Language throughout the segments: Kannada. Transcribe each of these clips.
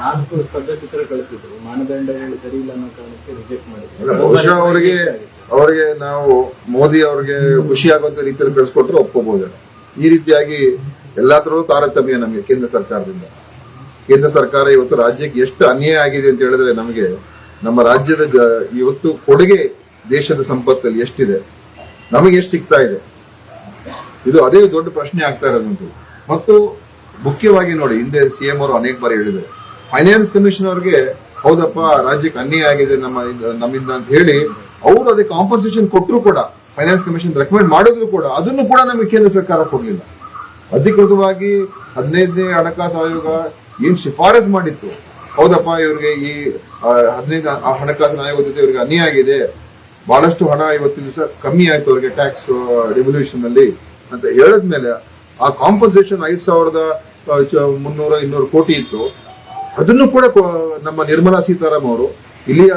ನಾಲ್ಕು ಸ್ತಬ್ಧ ಚಿತ್ರ ಕಳಿಸಿದ್ರು ಮಾನದಂಡಗಳು ಸರಿ ಇಲ್ಲ ಅನ್ನೋ ಕಾರಣಕ್ಕೆ ರಿಜೆಕ್ಟ್ ಮಾಡಿದ್ರು. ಬಹುಶಃ ಅವರಿಗೆ ಅವರಿಗೆ ನಾವು ಮೋದಿ ಅವರಿಗೆ ಖುಷಿ ಆಗುವಂತ ರೀತಿಯಲ್ಲಿ ಕಳಿಸ್ಕೊಟ್ರೆ ಒಪ್ಕೋಬಹುದು. ಈ ರೀತಿಯಾಗಿ ಎಲ್ಲಾದ್ರೂ ತಾರತಮ್ಯ ನಮಗೆ ಕೇಂದ್ರ ಸರ್ಕಾರದಿಂದ. ಕೇಂದ್ರ ಸರ್ಕಾರ ಇವತ್ತು ರಾಜ್ಯಕ್ಕೆ ಎಷ್ಟು ಅನ್ಯಾಯ ಆಗಿದೆ ಅಂತ ಹೇಳಿದ್ರೆ ನಮಗೆ ನಮ್ಮ ರಾಜ್ಯದ ಇವತ್ತು ಕೊಡುಗೆ ದೇಶದ ಸಂಪತ್ತಲ್ಲಿ ಎಷ್ಟಿದೆ ನಮಗೆ ಎಷ್ಟು ಸಿಗ್ತಾ ಇದೆ? ಇದು ಅದೇ ದೊಡ್ಡ ಪ್ರಶ್ನೆ ಆಗ್ತಾ ಇರೋದಂತೂ ಮತ್ತು ಮುಖ್ಯವಾಗಿ ನೋಡಿ ಹಿಂದೆ ಸಿಎಂ ಅವರು ಅನೇಕ ಬಾರಿ ಹೇಳಿದ್ದಾರೆ. ಫೈನಾನ್ಸ್ ಕಮಿಷನ್ ಅವ್ರಿಗೆ, ಹೌದಪ್ಪ, ರಾಜ್ಯಕ್ಕೆ ಅನ್ಯಾಯ ಆಗಿದೆ ನಮ್ಮ ನಮ್ಮಿಂದ ಅಂತ ಹೇಳಿ, ಅವರು ಅದಕ್ಕೆ ಕಾಂಪನ್ಸೇಷನ್ ಕೊಟ್ಟರು ಕೂಡ ಫೈನಾನ್ಸ್ ಕಮಿಷನ್ ರೆಕಮೆಂಡ್ ಮಾಡಿದ್ರು ಕೂಡ, ಅದನ್ನು ಕೂಡ ನಮಗೆ ಕೇಂದ್ರ ಸರ್ಕಾರ ಕೊಡಲಿಲ್ಲ. ಅಧಿಕೃತವಾಗಿ ಹದಿನೈದನೇ ಹಣಕಾಸು ಆಯೋಗ ಏನ್ ಶಿಫಾರಸ್ ಮಾಡಿತ್ತು, ಹೌದಪ್ಪ, ಇವ್ರಿಗೆ ಈ ಹದಿನೈದ ಆ ಆಯೋಗದ ಜೊತೆ ಇವರಿಗೆ ಅನ್ಯಾಯ ಆಗಿದೆ, ಬಹಳಷ್ಟು ಹಣ ಇವತ್ತಿನ ದಿವಸ ಕಮ್ಮಿ ಆಯ್ತು ಅವರಿಗೆ ಟ್ಯಾಕ್ಸ್ ರೆವಲ್ಯೂಷನ್ ಅಲ್ಲಿ ಅಂತ ಹೇಳಿದ್ಮೇಲೆ, ಆ ಕಾಂಪನ್ಸೇಷನ್ ಐದು ಸಾವಿರದ ಮುನ್ನೂರ, ಇನ್ನೂರು ಕೋಟಿ ಇತ್ತು. ಅದನ್ನು ಕೂಡ ನಮ್ಮ ನಿರ್ಮಲಾ ಸೀತಾರಾಮ್ ಅವರು, ಇಲ್ಲಿಯ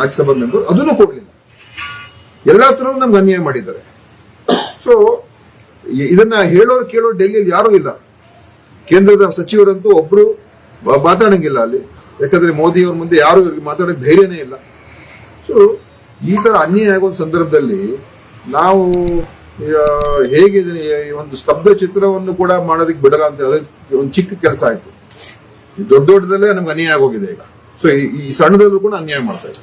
ರಾಜ್ಯಸಭಾ ಮೆಂಬರ್, ಅದನ್ನು ಕೊಡಲಿಲ್ಲ. ಎಲ್ಲಾ ತರದ್ದು ನಮ್ಗೆ ಅನ್ಯಾಯ ಮಾಡಿದ್ದಾರೆ. ಸೊ ಇದನ್ನ ಹೇಳೋರು ಕೇಳೋರು ಡೆಲ್ಲಿಯಲ್ಲಿ ಯಾರೂ ಇಲ್ಲ. ಕೇಂದ್ರದ ಸಚಿವರಂತೂ ಒಬ್ರು ಮಾತಾಡಂಗಿಲ್ಲ ಅಲ್ಲಿ. ಯಾಕಂದ್ರೆ ಮೋದಿ ಅವ್ರ ಮುಂದೆ ಯಾರು ಇವ್ರಿಗೆ ಮಾತಾಡೋಕೆ ಧೈರ್ಯನೇ ಇಲ್ಲ. ಸೊ ಈ ತರ ಅನ್ಯಾಯ ಆಗೋ ಸಂದರ್ಭದಲ್ಲಿ ನಾವು ಹೇಗೆ ಒಂದು ಸ್ತಬ್ಧ ಚಿತ್ರವನ್ನು ಕೂಡ ಮಾಡೋದಕ್ಕೆ ಬಿಡಲ್ಲ ಅಂತ ಅದಕ್ಕೆ ಒಂದು ಚಿಕ್ಕ ಕೆಲಸ ಆಯ್ತು. ದೊಡ್ಡ ದೊಡ್ಡದಲ್ಲೇ ನಮ್ಗೆ ಅನ್ಯಾಯ ಆಗೋಗಿದೆ ಈಗ. ಸೊ ಈ ಸಣ್ಣದಲ್ಲೂ ಕೂಡ ಅನ್ಯಾಯ ಮಾಡ್ತಾ ಇದೆ